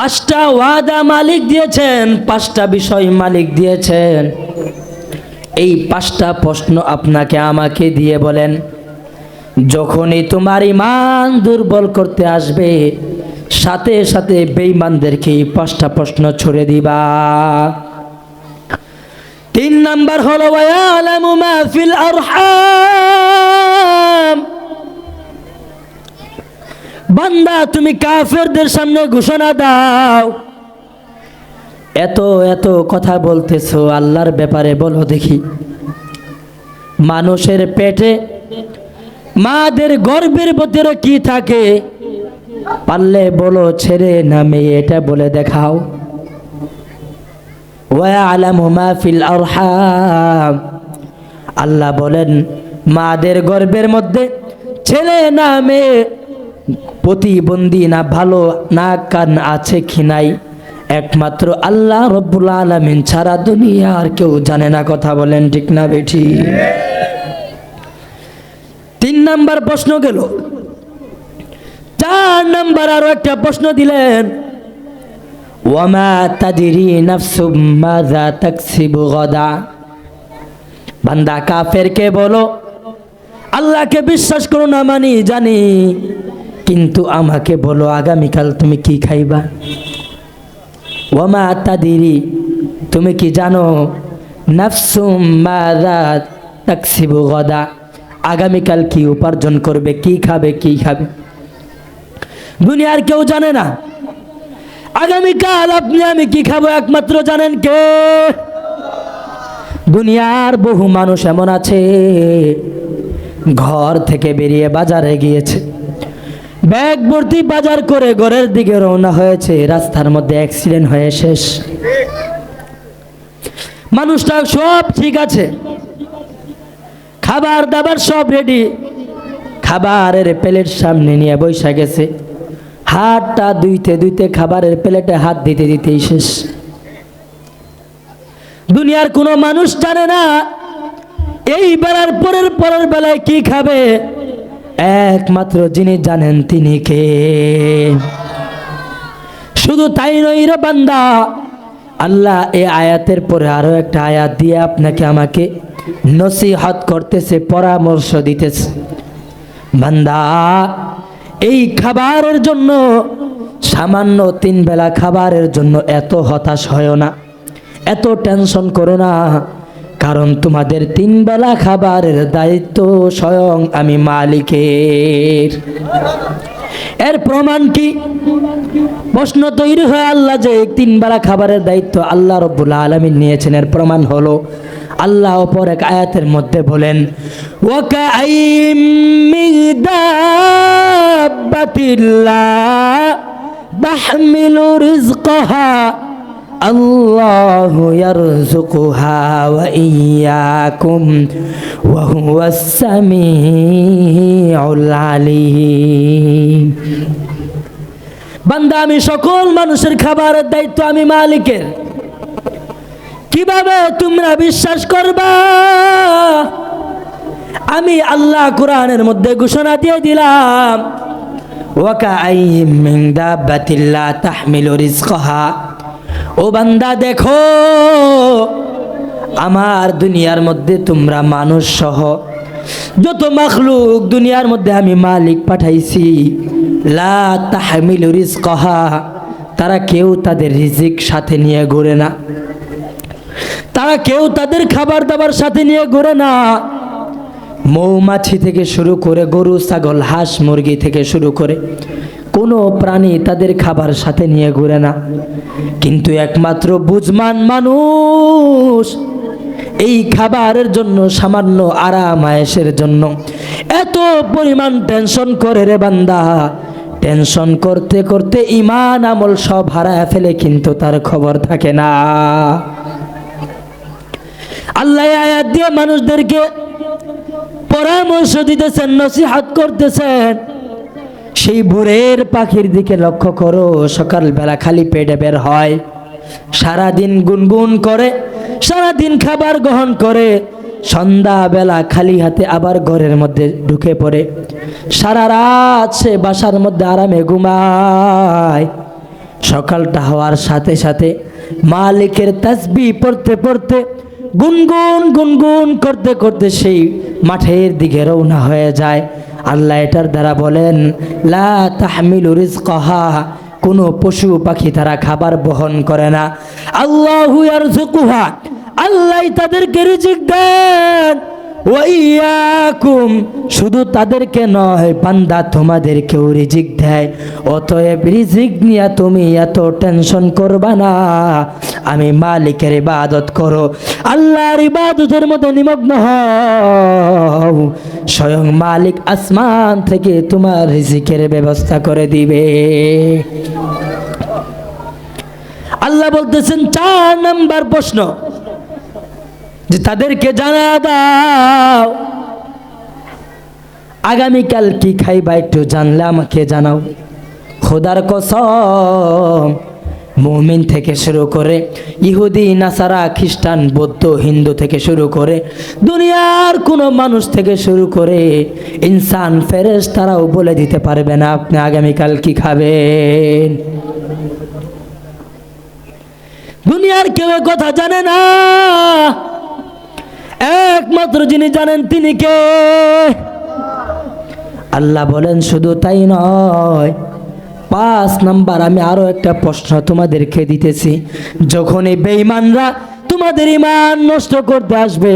পাঁচটা ওয়াদা মালিক দিয়েছেন, পাঁচটা বিষয় মালিক দিয়েছেন। এই পাঁচটা প্রশ্ন আপনাকে আমাকে দিয়ে বলেন, যখনই তোমার ইমান দুর্বল করতে আসবে, সাথে সাথে বেঈমানদেরকে এই পাঁচটা প্রশ্ন ছুড়ে দিবা। তিন নাম্বার হলো ফিল আরহাম। বান্দা, তুমি কাফেরদের সামনে ঘোষণা দাও। এত এত কথা বলতেছো, আল্লাহর ব্যাপারে বলো দেখি। মানুষের পেটে মাদের গর্বের ভিতরে কি থাকে? পারলে বলো, ছেড়ে নামে এটা বলে দেখাও। আল্লাহ বলেন, মাদের গর্বের মধ্যে ছেলে না মেয়ে প্রতিবন্ধী না ভালো না কান আছে কি নাই? একমাত্র আল্লাহ রব্বুল আলমিন ছাড়া দুনিয়া আর কেউ জানে না কথা বলেন ঠিক না বেঠি? তিন নাম্বার প্রশ্ন গেল। চার নাম্বার আরও একটা প্রশ্ন দিলেন। ওয়ামা তাদিরি নাফসুম মাযা তাকসিবু গাদা। বান্দা কাফেরকে বলো, আল্লাহকে বিশ্বাস করো না মানি জানি। কিন্তু আমাকে বলো, আগামীকাল তুমি কি খাইবা? ওয়ামা তাদিরি, তুমি কি জানো? নাফসুম গাদা। আগামীকাল কি উপার্জন করবে, কি খাবে কি খাবে? দুনিয়ার কেউ জানে না। আগামীকাল আপনি, আমি কি খাব একমাত্র জানেন কে? দুনিয়ার বহু মানুষ এমন আছে, ঘর থেকে বেরিয়ে বাজারে গিয়েছে। ব্যাগ ভর্তি বাজার করে ঘরের দিকে রওনা হয়েছে। রাস্তার মধ্যে অ্যাক্সিডেন্ট হয়ে শেষ। মানুষটা সব ঠিক আছে। খাবার দাবার সব রেডি খাবারের প্লেট সামনে নিয়ে বৈশা গেছে। হাতটা দুইতে দুইতে খাবারের প্লেটে হাত দিতে দিতেই শেষ। দুনিয়ার কোনো মানুষ জানে না, এই বেলার পরের পরের বেলায় কি খাবে? একমাত্র যিনি জানেন তিনি কে? শুধু তাই নই রে বান্দা, আল্লাহ এই আয়াতের পরে আরও একটা আয়াত দিয়ে আপনাকে আমাকে নসিহত করতেছে, পরামর্শ দিতেছে। বান্দা, এই খাবারের জন্য, সামান্য তিন বেলা খাবারের জন্য এত হতাশ হয় না, এত টেনশন করো না। কারণ তোমাদের তিন বেলা খাবারের দায়িত্ব স্বয়ং আমি মালিকের। এর প্রমাণ কি? প্রশ্ন তৈরি হয় আল্লাহ যে তিন বেলা খাবারের দায়িত্ব আল্লাহ রব্বুল আলমী নিয়েছেন। এর প্রমাণ হলো আল্লাহ অপর এক আয়াতের মধ্যে বলেন ওয়াকা الله يرزقها وإياكم وهو السميع العليم বান্দা আমি সকল মানুষের খাবারের দায়িত্ব আমি মালিকের কিভাবে তোমরা বিশ্বাস করবা আমি আল্লাহ কোরআনের মধ্যে ঘোষণা দিয়ে দিলাম ওয়াকাআইয়িম মিন দাব্বাতিন লা তাহমিলু রিজকাহা ও বান্দা, দেখো, আমার দুনিয়ার মধ্যে তোমরা মানুষ সহ। যত মাখলুক দুনিয়ার মধ্যে আমি মালিক পাঠাইছি, লা রিজকাহা, তারা কেউ তাদের রিজিক সাথে নিয়ে ঘুরে না। তারা কেউ তাদের খাবার দাবার সাথে নিয়ে ঘুরে না। মৌমাছি থেকে শুরু করে গরু, ছাগল, হাঁস, মুরগি থেকে শুরু করে কোনো প্রাণী তাদের খাবার সাথে নিয়ে ঘুরে না। কিন্তু একমাত্র বুঝমান মানুষ এই খাবারের জন্য সামান্য আরাম আয়েসের জন্য। এত পরিমাণ টেনশন করে রে বান্দা। টেনশন করতে করতে ইমান আমল সব হারায় ফেলে কিন্তু তার খবর থাকে না। আল্লাহ আয়াত দিয়ে মানুষদেরকে পরামর্শ দিতেছেন, নসিহাত করতেছেন। সেই ভোরের পাখির দিকে লক্ষ্য করো, সকালবেলা খালি পেটে বের হয়। সারাদিন গুনগুন করে, সারাদিন খাবার গ্রহণ করে, সন্ধ্যাবেলা খালি হাতে আবার ঘরের মধ্যে ঢুকে পড়ে। সারা রাত সে বাসার মধ্যে আরামে ঘুমায়। সকালটা হওয়ার সাথে সাথে মালিকের তাসবি পড়তে পড়তে গুনগুন গুনগুন করতে করতে সেই মাঠের দিকে রওনা হয়ে যায়। আল্লাহ এটার দ্বারা বলেন, লা তাহমিলু রিজকাহা কোনো পশু পাখি তারা খাবার বহন করে না। আল্লাহু ইয়ারযুকুহা আল্লাহ তাদেরকে রিজিক দেন। ওয়াইয়াকুম শুধু তাদেরকে নয়, বান্দা তোমাদেরকেও রিজিক দেয়। অতএব রিজিক নিয়ে তুমি এত টেনশন করবা না। আমি মালিকের ইবাদত করো। আল্লাহর ইবাদতের মধ্যে নিমগ্ন হও। স্বয়ং মালিক আসমান থেকে তোমার রিজিকের ব্যবস্থা করে দিবে। আল্লাহ বলতেছেন, চার নাম্বার প্রশ্ন। যে তাদেরকে জানা দাও। আগামীকাল কি খাইবা একটু জানলে আমাকে জানাও। খোদার কসম। মুমিন থেকে শুরু করে ইহুদি, নাসারা, খ্রিস্টান, বৌদ্ধ, হিন্দু থেকে শুরু করে দুনিয়ার কোনো মানুষ থেকে শুরু করে ইনসান ফেরেস তারাও বলে দিতে পারবে না, আপনি আগামীকাল কি খাবেন? দুনিয়ার কেউ কথা জানে না। একমাত্র যিনি জানেন তিনি কে? আল্লাহ বলেন, শুধু তাই নয় পাঁচ নাম্বার, আমি আরও একটা প্রশ্ন তোমাদেরকে দিতেছি। যখন এই বেঈমানরা তোমাদের ইমান নষ্ট করতে আসবে,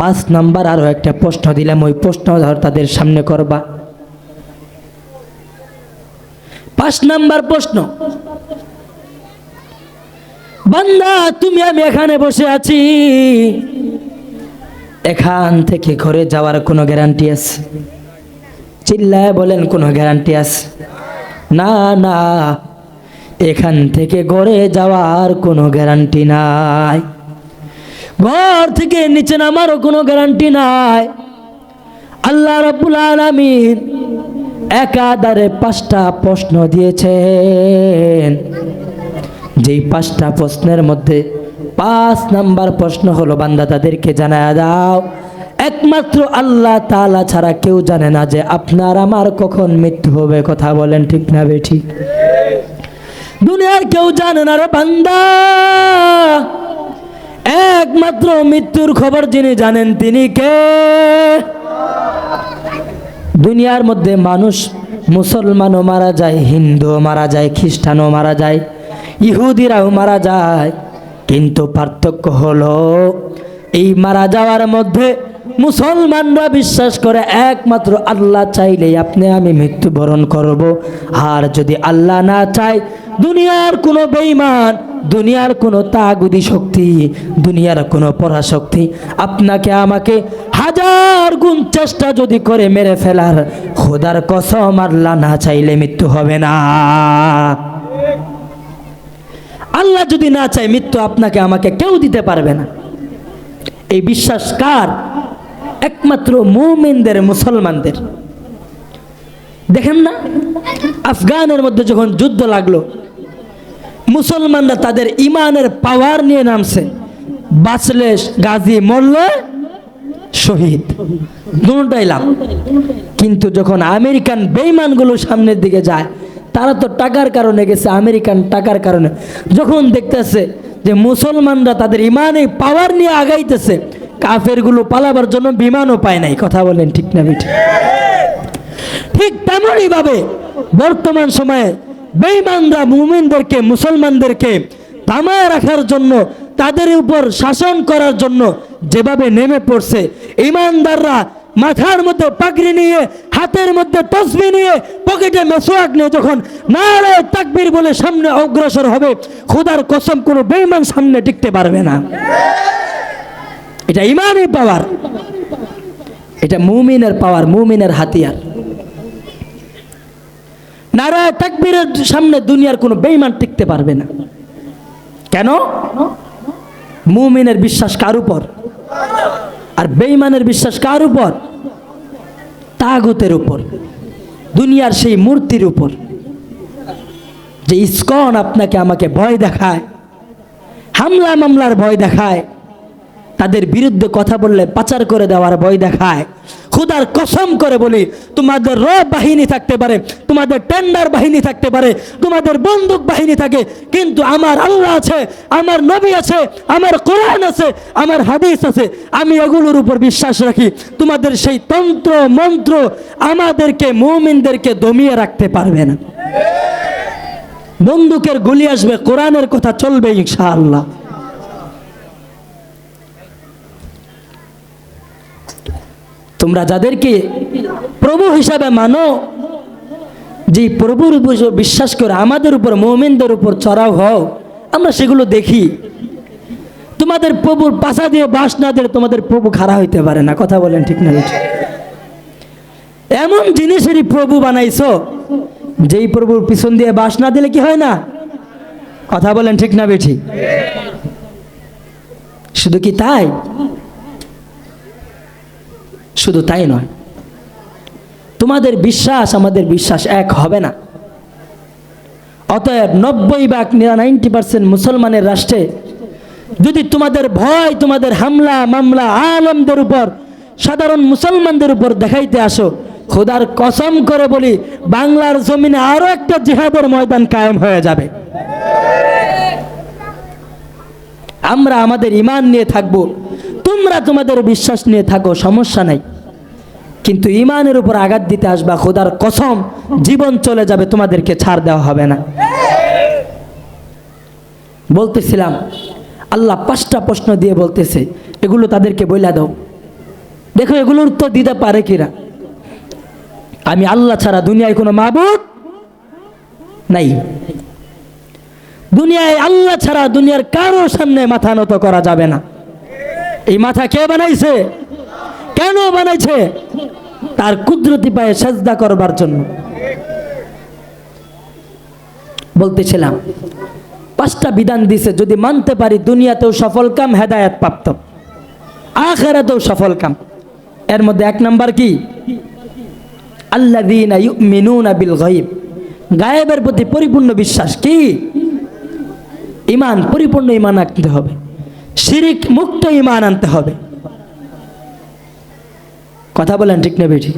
পাঁচ নাম্বার আরও একটা প্রশ্ন দিলাম, ওই প্রশ্ন তাদের সামনে করবা। পাঁচ নাম্বার প্রশ্ন, বান্দা, তুমি আমি এখানে বসে আছি। এখান থেকে ঘরে যাওয়ার কোনো গ্যারান্টি আছে? চিল্লায় বলেন কোনো গ্যারান্টি আছে? না না, এখান থেকে ঘরে যাওয়ার কোনো গ্যারান্টি নাই। ঘর থেকে নিচে নামারও কোনো গ্যারান্টি নাই। আল্লাহ রাব্বুল আলামিন একাধারে পাঁচটা প্রশ্ন দিয়েছেন। যেই পাঁচটা প্রশ্নের মধ্যে পাঁচ নাম্বার প্রশ্ন হলো, বান্দা তাদেরকে জানায় দাও। একমাত্র আল্লাহ তালা ছাড়া কেউ জানে না যে আপনার আমার কখন মৃত্যু হবে, কথা বলেন ঠিক না বে ঠিক? দুনিয়ার কেউ জানে না রে বান্দা। একমাত্র মৃত্যুর খবর যিনি জানেন তিনি কে? দুনিয়ার মধ্যে মানুষ মুসলমানও মারা যায়, হিন্দুও মারা যায়, খ্রিস্টানও মারা যায়, ইহুদিরাও মারা যায়। কিন্তু পার্থক্য হলো, এই মারা যাওয়ার মধ্যে মুসলমানরা বিশ্বাস করে একমাত্র আল্লাহ চাইলেই আপনি আমি মৃত্যুবরণ করব। আর যদি আল্লাহ না চায়, দুনিয়ার কোনো বেইমান দুনিয়ার কোনো তাগুদি শক্তি, দুনিয়ার কোনো পরাশক্তি আপনাকে আমাকে হাজার গুণ চেষ্টা যদি করে মেরে ফেলার খোদার কসম আল্লাহ না চাইলে মৃত্যু হবে না। আল্লাহ যদি না চায়, মৃত্যু আপনাকে আমাকে কেউ দিতে পারবে না। এই বিশ্বাস কার? একমাত্র মুমিনদের মুসলমানদের। দেখেন না? আফগানের মধ্যে যখন যুদ্ধ লাগল, মুসলমানরা তাদের ইমানের পাওয়ার নিয়ে নামছে। বাঁচলে গাজী মরলে শহীদ। দুটাই লাভ। কিন্তু যখন আমেরিকান বেইমানগুলো সামনের দিকে যায়, তারা তো টাকার কারণে গেছে, আমেরিকান টাকার কারণে। যখন দেখতেছে যে মুসলমানরা তাদের ইমানে পাওয়ার নিয়ে আগাইতেছে কাফেরগুলো পালাবার জন্য বিমানও পায় নাই। কথা বলেন ঠিক না বিঠিক ঠিক তেমনই ভাবে বর্তমান সময়ে বেঈমানরা মুমিনদেরকে, মুসলমানদেরকে থামায় রাখার জন্য, তাদের উপর শাসন করার জন্য যেভাবে নেমে পড়ছে ইমানদাররা মাথার মধ্যে পাগড়ি নিয়ে, হাতের মধ্যে তসবি নিয়ে, পকেটে মেসোয়াক নিয়ে যখন নারে তাকবির বলে সামনে অগ্রসর হবে, খোদার কসম কোনো বেইমান সামনে টিকতে পারবে না। এটা ইমানই পাওয়ার। এটা মুমিনের পাওয়ার, মুমিনের হাতিয়ার। নারায় তাকবীরের সামনে দুনিয়ার কোনো বেইমান টিকতে পারবে না। কেন? মুমিনের বিশ্বাস কার উপর? আর বেইমানের বিশ্বাস কার উপর? তাগতের উপর। দুনিয়ার সেই মূর্তির উপর। যে ইস্কন আপনাকে আমাকে ভয় দেখায়, হামলা মামলার ভয় দেখায় তাদের বিরুদ্ধে কথা বললে পাচার করে দেওয়ার ভয় দেখায়। খুদার কসম করে বলি, তোমাদের র বাহিনী থাকতে পারে, তোমাদের টেন্ডার বাহিনী থাকতে পারে, তোমাদের বন্দুক বাহিনী থাকে, কিন্তু আমার আল্লাহ আছে, আমার নবী আছে, আমার কোরআন আছে, আমার হাদিস আছে। আমি এগুলোর উপর বিশ্বাস রাখি, তোমাদের সেই তন্ত্র, মন্ত্র আমাদেরকে, মুমিনদেরকে দমিয়ে রাখতে পারবে না। বন্দুকের গুলি আসবে, কোরআনের কথা চলবে ইনশাআল্লাহ। তোমরা যাদেরকে প্রভু হিসাবে মানো, যে প্রভুর উপর বিশ্বাস করে, আমাদের উপর, মোমেনদের উপর চড়াও হও। আমরা সেগুলো দেখি। তোমাদের প্রভুর পাশা দিয়ে বাস না দিলে তোমাদের প্রভু খাড়া হইতে পারে না। কথা বলেন ঠিক না? এমন জিনিসেরই প্রভু বানাইছো, যেই প্রভুর পিছন দিয়ে বাস না দিলে কি হয় না? কথা বলেন ঠিক না, বেঠি। শুধু কি তাই? শুধু তাই নয়। তোমাদের বিশ্বাস, আমাদের বিশ্বাস এক হবে না। অতএব নব্বই ভাগ নাইনটি পার্সেন্ট মুসলমানের রাষ্ট্রে যদি তোমাদের ভয়, তোমাদের হামলা, মামলা আলমদের উপর, সাধারণ মুসলমানদের উপর দেখাইতে আসো, খোদার কসম করে বলি, বাংলার জমিনে আরও একটা জিহাদের ময়দান কায়েম হয়ে যাবে। আমরা আমাদের ইমান নিয়ে থাকব তোমরা তোমাদের বিশ্বাস নিয়ে থাকো, সমস্যা নাই। কিন্তু ইমানের উপর আঘাত দিতে আসবা, খোদার কসম, জীবন চলে যাবে, তোমাদেরকে ছাড় দেওয়া হবে না। বলতেছিলাম, আল্লাহ পাঁচটা প্রশ্ন দিয়ে বলতেছে, এগুলো তাদেরকে বইলা দাও। দেখো, এগুলোর উত্তর দিতে পারে কিনা? আমি আল্লাহ ছাড়া দুনিয়ায় কোনো মাবুদ নাই। দুনিয়ায় আল্লাহ ছাড়া দুনিয়ার কারও সামনে মাথা নত করা যাবে না। এই মাথা কে বানাইছে? কেন বানাইছে? তার কুদরতি পায়ে সেজদা করবার জন্য। বলতেছিলাম, পাঁচটা বিধান দিছে, যদি মানতে পারি দুনিয়াতেও সফল কাম, হেদায়াত প্রাপ্ত। আখেরাতেও সফল কাম। এর মধ্যে এক নাম্বার কি? আল্লাহ বিল গাইব গায়েবের প্রতি পরিপূর্ণ বিশ্বাস কি? ইমান, পরিপূর্ণ ইমান আনতে হবে। শিরিক মুক্ত ইমান আনতে হবে। কথা বলেন ঠিক না বেঠি